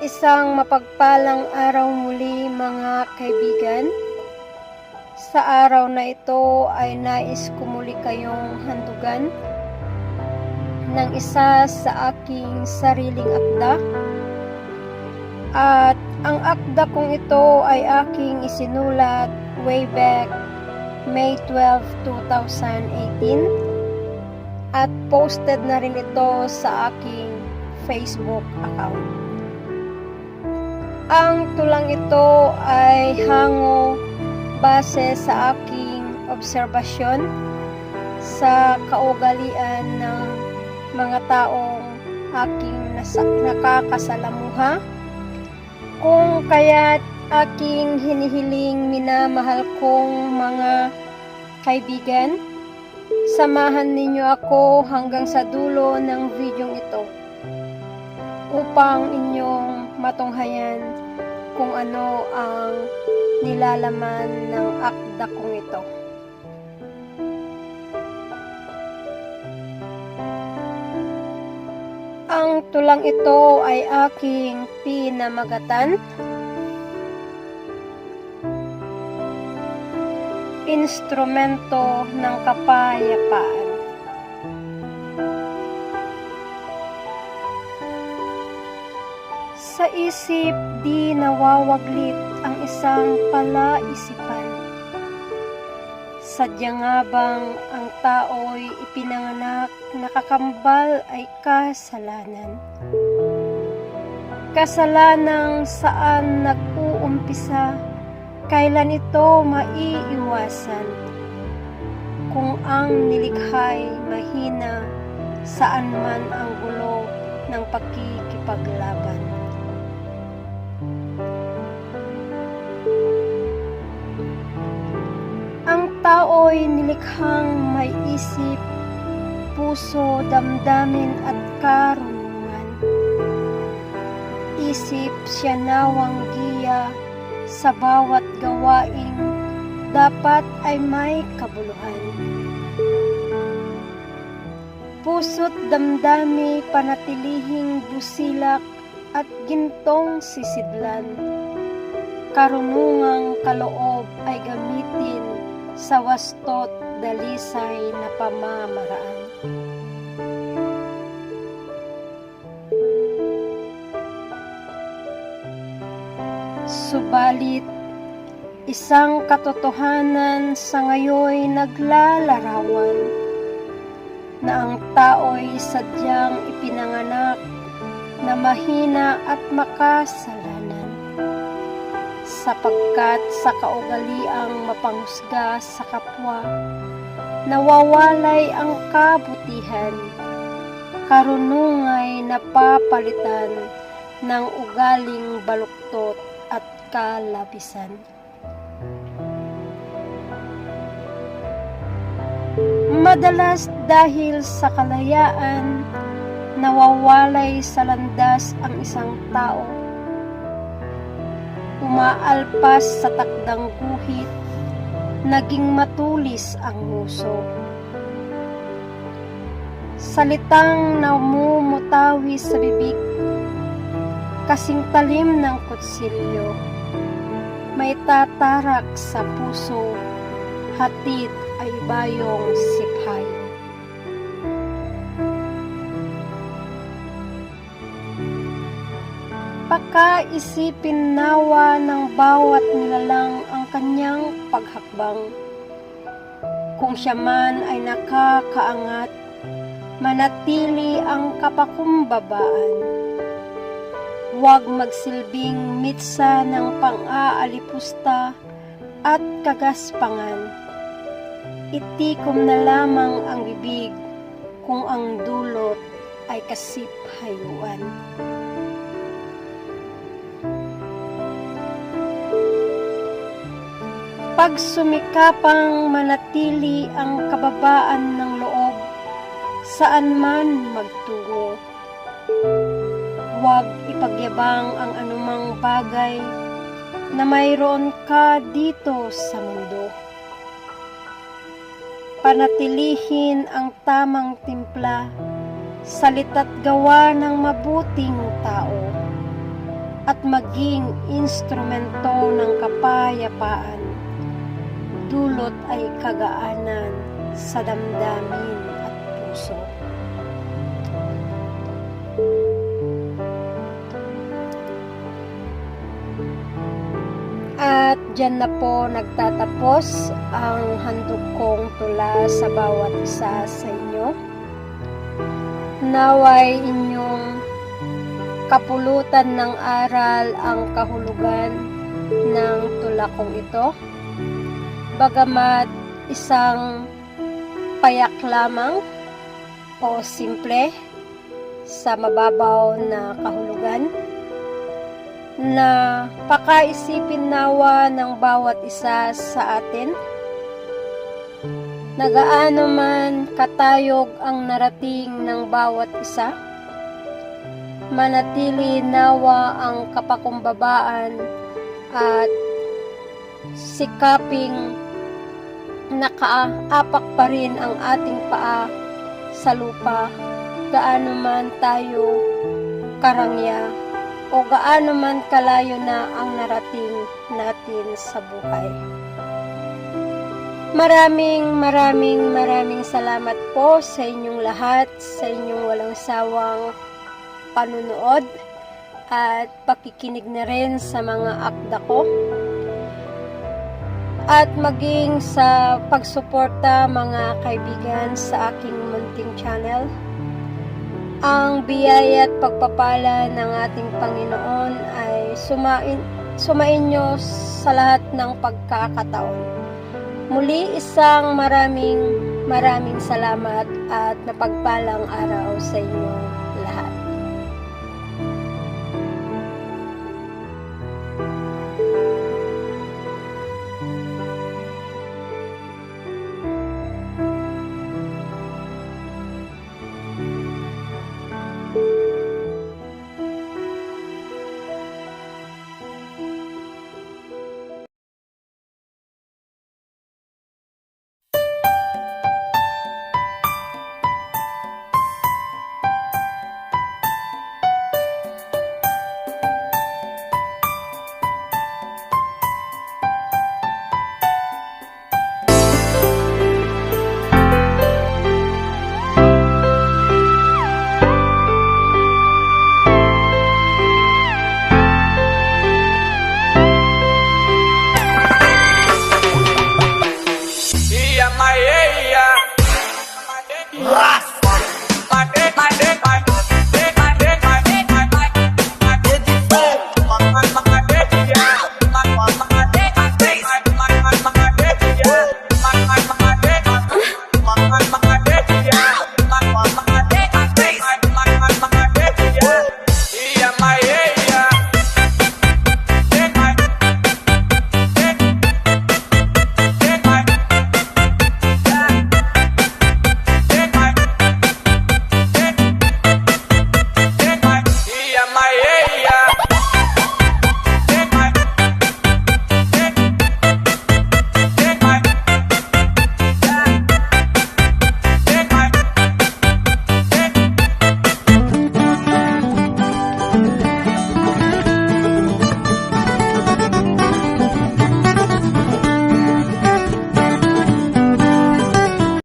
Isang mapagpalang araw muli mga kaibigan. Sa araw na ito ay nais ko muli kayong handugan ng isa sa aking sariling akda. At ang akda kong ito ay aking isinulat way back May 12, 2018 at posted na rin ito sa aking Facebook account. Ang tulang ito ay hango base sa aking obserbasyon sa kaugalian ng mga taong aking nakakasalamuha. Kung kaya't aking hinihiling minamahal kong mga kaibigan samahan ninyo ako hanggang sa dulo ng videong ito upang inyong matunghayan kung ano ang nilalaman ng akda kong ito. Ang tulang ito ay aking pinamagatan. Instrumento ng kapayapaan. Isip di nawawaglit ang isang palaisipan. Sadya nga bang ang tao'y ipinanganak nakakambal ay kasalanan? Kasalanang saan nag-uumpisa, kailan ito maiiwasan? Kung ang nilikhay mahina, saan man ang gulo ng pagkikipaglaban? Tao'y nilikhang may isip, puso, damdamin at karunungan. Isip siya nawang giya sa bawat gawaing dapat ay may kabuluhan. Puso't damdami panatilihing busilak at gintong sisidlan karunungang kaloob ay gamitin sa wastot dalisay na pamamaraan. Subalit, isang katotohanan sa ngayoy naglalarawan na ang tao'y sadyang ipinanganak na mahina at makasalanan sapagkat sa kaugaliang mapanghusga sa kapwa, nawawalay ang kabutihan, karunungay napapalitan ng ugaling baluktot at kalabisan. Madalas dahil sa kalayaan, nawawalay sa landas ang isang tao umaalpas sa takdang guhit, naging matulis ang nguso. Salitang namumutawi sa bibig, kasing talim ng kutsilyo, may tatarak sa puso, hatid ay bayong sipayo. Pakaisipin nawa ng bawat nilalang ang kanyang paghakbang. Kung siya man ay nakakaangat, manatili ang kapakumbabaan. Huwag magsilbing mitsa ng pang-aalipusta at kagaspangan. Itikom na lamang ang bibig kung ang dulot ay kasiphayuan. Pag sumikapang manatili ang kababaan ng loob, saan man magtungo. Huwag ipagyabang ang anumang bagay na mayroon ka dito sa mundo. Panatilihin ang tamang timpla, salita't gawa ng mabuting tao. at maging instrumento ng kapayapaan. Dulot ay kagaanan sa damdamin at puso. At dyan na po nagtatapos ang handog kong tula sa bawat isa sa inyo. Naway inyong kapulutan ng aral ang kahulugan ng tula kong ito. Bagamat isang payak lamang o simple sa mababaw na kahulugan na pakaisipin nawa ng bawat isa sa atin. Nagaano man katayog ang narating ng bawat isa, manatili nawa ang kapakumbabaan at sikaping nakaapak pa rin ang ating paa sa lupa gaano man tayo karangya o gaano man kalayo na ang narating natin sa buhay. Maraming maraming maraming salamat po sa inyong lahat, sa inyong walang sawang panunood at pakikinig na rin sa mga akda ko at maging sa pagsuporta mga kaibigan sa aking munting channel. Ang biyaya at pagpapala ng ating Panginoon ay sumain, sumain nyo sa lahat ng pagkakataon. Muli isang maraming maraming salamat at napagpalang araw sa inyo